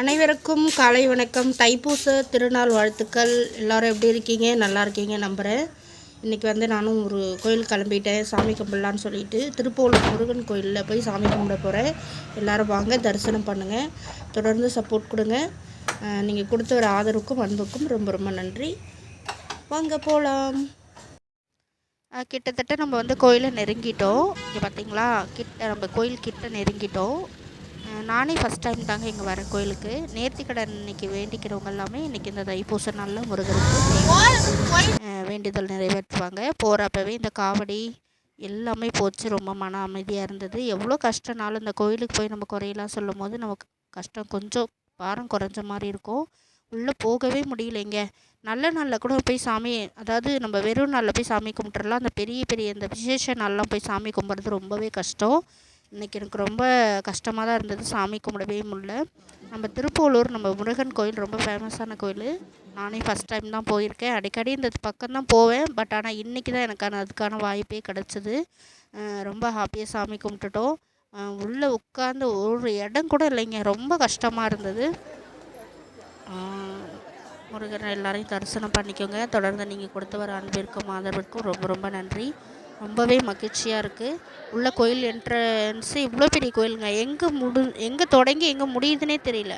அனைவருக்கும் காலை வணக்கம். தைப்பூச திருநாள் வாழ்த்துக்கள். எல்லோரும் எப்படி இருக்கீங்க? நல்லா இருக்கீங்க நம்புகிறேன் இன்றைக்கி வந்து நானும் ஒரு கோயில் கிளம்பிட்டேன். சாமி கும்பிடலான்னு சொல்லிட்டு திருப்பூர் முருகன் கோயிலில் போய் சாமி கும்பிட போகிறேன் எல்லோரும் வாங்க தரிசனம் பண்ணுங்கள் தொடர்ந்து சப்போர்ட் கொடுங்க. நீங்கள் கொடுத்த ஒரு ஆதரவுக்கும் அன்புக்கும் ரொம்ப ரொம்ப நன்றி. வாங்க போகலாம் கிட்டத்தட்ட நம்ம வந்து கோயிலை நெருங்கிட்டோம். இங்கே பார்த்தீங்களா கிட்ட நம்ம கோயில் கிட்ட நெருங்கிட்டோம். நானே ஃபஸ்ட் டைம் தாங்க இங்கே வர கோயிலுக்கு. நேர்த்திக்கடன் இன்னைக்கு வேண்டிக்கிறவங்க எல்லாமே இன்றைக்கி இந்த தைப்பூச நாளில் முருகருக்கு வேண்டுதல் நிறைவேற்றுவாங்க. போகிறப்பவே இந்த காவடி எல்லாமே போச்சு. ரொம்ப மன அமைதியாக இருந்தது. எவ்வளோ கஷ்டனாலும் இந்த கோயிலுக்கு போய் நம்ம குறையெல்லாம் சொல்லும் போது நமக்கு கஷ்டம் கொஞ்சம் பாரம் குறைஞ்ச மாதிரி இருக்கும். உள்ளே போகவே முடியலைங்க. நல்ல நாளில் கூட போய் சாமி அதாவது நம்ம வெறும் நாளில் போய் சாமி கும்பிட்றலாம் அந்த பெரிய பெரிய இந்த விசேஷ நாள்லாம் போய் சாமி கும்பிட்றது ரொம்பவே கஷ்டம். இன்றைக்கி எனக்கு ரொம்ப கஷ்டமாக தான் இருந்தது. சாமி கும்பிடவே முடியல. நம்ம திருப்போலூர் நம்ம முருகன் கோயில் ரொம்ப ஃபேமஸான கோயில். நானே ஃபஸ்ட் டைம் தான் போயிருக்கேன். அடிக்கடி இந்த பக்கம் தான் போவேன். பட் ஆனால் இன்றைக்கி தான் எனக்கான அதுக்கான வாய்ப்பே கிடச்சிது. ரொம்ப ஹாப்பியாக சாமி கும்பிட்டுட்டோம். உள்ளே உட்காந்து ஒரு இடம் கூட இல்லைங்க. ரொம்ப கஷ்டமாக இருந்தது. முருகன் எல்லாரையும் தரிசனம் பண்ணிக்கோங்க. தொடர்ந்து நீங்கள் கொடுத்து வர அன்பிற்கும் ஆதரவிற்கும் ரொம்ப ரொம்ப நன்றி. ரொம்பவே மகிழ்ச்சியாக இருக்குது உள்ள கோயில் என்ட்ரன்ஸு இவ்வளோ பெரிய கோயிலுங்க. எங்கே முடி எங்கே தொடங்கி எங்கே முடியுதுன்னே தெரியல.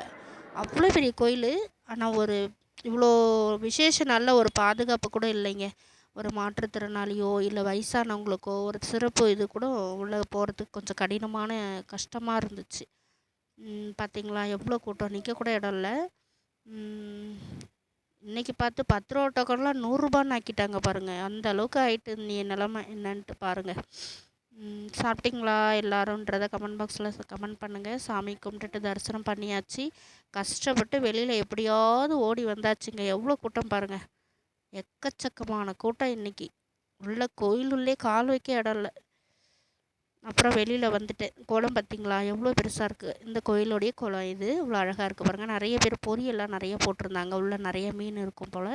அவ்வளோ பெரிய கோயில். ஆனால் ஒரு இவ்வளோ விசேஷ நல்ல ஒரு பாதுகாப்பு கூட இல்லைங்க. ஒரு மாற்றுத்திறனாளியோ இல்லை வயசானவங்களுக்கோ ஒரு சிறப்பு இது கூட உள்ளே போகிறதுக்கு கொஞ்சம் கடினமான கஷ்டமாக இருந்துச்சு. பார்த்தீங்களா எவ்வளோ கூட்டம். நிற்க கூட இடம் இல்லை. இன்றைக்கி பார்த்து பத்து ரூபா டோக்கன்லாம் நூறுரூபான்னு ஆக்கிட்டாங்க பாருங்கள் அந்த அளவுக்கு ஆகிட்டு நீ நிலமை என்னன்ட்டு பாருங்கள் சாப்பிட்டீங்களா எல்லாரும்ன்றதை கமெண்ட் பாக்ஸில் கமெண்ட் பண்ணுங்கள் சாமி கும்பிட்டுட்டு தரிசனம் பண்ணியாச்சு. கஷ்டப்பட்டு வெளியில் எப்படியாவது ஓடி வந்தாச்சுங்க. எவ்வளோ கூட்டம் பாருங்கள் எக்கச்சக்கமான கூட்டம் இன்றைக்கி உள்ள கோயிலுள்ளே கால் வைக்க இடம் இல்லை. அப்புறம் வெளியில் வந்துட்டேன் குளம் பார்த்திங்களா? எவ்வளோ பெருசாக இருக்குது இந்த கோயிலோடைய குளம் இது. இவ்வளோ அழகாக இருக்குது பாருங்கள் நிறைய பேர் பொரியெல்லாம் நிறைய போட்டிருந்தாங்க. உள்ளே நிறைய மீன் இருக்கும் போல்.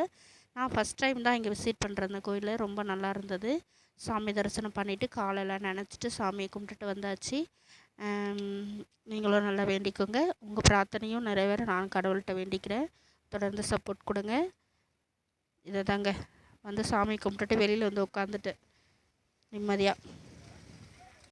நான் ஃபஸ்ட் டைம் தான் இங்கே விசிட் பண்ணுறேன் இந்த கோயிலில் ரொம்ப நல்லா இருந்தது. சாமி தரிசனம் பண்ணிவிட்டு காலையெல்லாம் நினச்சிட்டு சாமியை கும்பிட்டுட்டு வந்தாச்சு. நீங்களும் நல்லா வேண்டிக்கோங்க. உங்கள் பிரார்த்தனையும் நிறைவேற நான் கடவுள்கிட்ட வேண்டிக்கிறேன். தொடர்ந்து சப்போர்ட் கொடுங்க. இதை தாங்க வந்து சாமி கும்பிட்டுட்டு வெளியில் வந்து உட்காந்துட்டு நிம்மதியாக